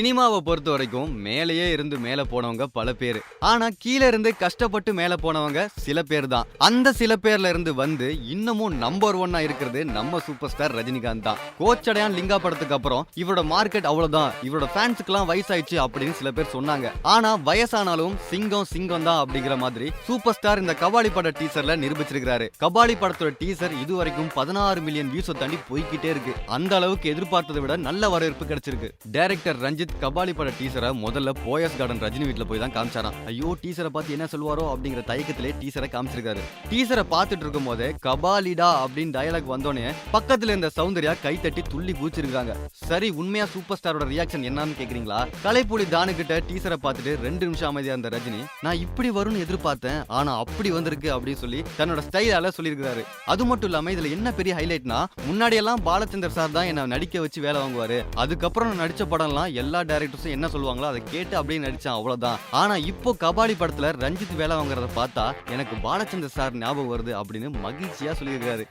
சினிமாவை பொறுத்த வரைக்கும் மேலேயே இருந்து மேல போனவங்க பல பேர். ஆனா கீழே இருந்து கஷ்டப்பட்டு மேல போனவங்க சில பேர் தான். அந்த சில பேர்ல இருந்து வந்து இன்னமும் நம்பர் ஒன்னா இருக்கிறது நம்ம சூப்பர் ஸ்டார் ரஜினிகாந்த் தான். கோச்சடையான் லிங்கா படத்துக்கு அப்புறம் இவரோட மார்க்கெட் அவ்வளவுதான். இவரோட ஃபேன்ஸுக்குலாம் வயசாயிடுச்சு அப்படின்னு சில பேர் சொன்னாங்க. ஆனா வயசானாலும் சிங்கம் சிங்கம் தான் அப்படிங்கிற மாதிரி சூப்பர் ஸ்டார் இந்த கபாலி பட டீசர்ல நிரூபிச்சிருக்காரு கபாலி படத்தோட டீசர் இது வரைக்கும் பதினாறு மில்லியன் வியூஸை தாண்டி போய்கிட்டே இருக்கு. அந்த அளவுக்கு எதிர்பார்த்ததை விட நல்ல வரவேற்பு கிடைச்சிருக்கு. டைரக்டர் ரஞ்சித் கபாலி பட டீசரை முதல்ல போயஸ் கார்டன் ரஜினி வீட்ல போய் தான் காமிச்சாராம். ஐயோ டீசரை பார்த்து என்ன சொல்வாரோ அப்படிங்கிற தயக்கத்திலே டீசரை காமிச்சிருக்காரு. டீசரை பார்த்துட்டு இருக்கும் போதே கபாலிடா அப்படின்னு டயலாக் வந்தோடனே பக்கத்துல இருந்த சௌந்தர்யா கை தட்டி துள்ளி குதிச்சிருக்காங்க. சரி உண்மையா சூப்பர் ஸ்டாரோட ரியாக்ஷன் என்னன்னு கேக்குறீங்களா? கலைப்புலி தானு கிட்ட டீசரை பார்த்துட்டு ரெண்டு நிமிஷம் அமைதியா இருந்த ரஜினி நான் இப்படி வரும்னு எதிர்பார்த்தேன் ஆனா அப்படி வந்திருக்கு அப்படின்னு சொல்லி தன்னோட ஸ்டைலால சொல்லியிருக்காரு அது மட்டும் இல்லாம இதுல என்ன பெரிய ஹைலைட்னா முன்னாடி எல்லாம் பாலச்சந்தர் சார் தான் என்ன நடிக்க வச்சு வேலை வாங்குவாரு. அதுக்கப்புறம் நடிச்ச நடிச்ச படம்லாம் எல்லா டேரக்டர்ஸும் என்ன சொல்லுவாங்களோ அதை கேட்டு அப்படியே நடிச்சான் அவ்வளவுதான். ஆனா இப்போ கபாடி படத்துல ரஞ்சித் வேலை வாங்குறத பார்த்தா எனக்கு பாலச்சந்தர் சார் ஞாபகம் வருது அப்படின்னு மகிழ்ச்சியா சொல்லியிருக்காரு.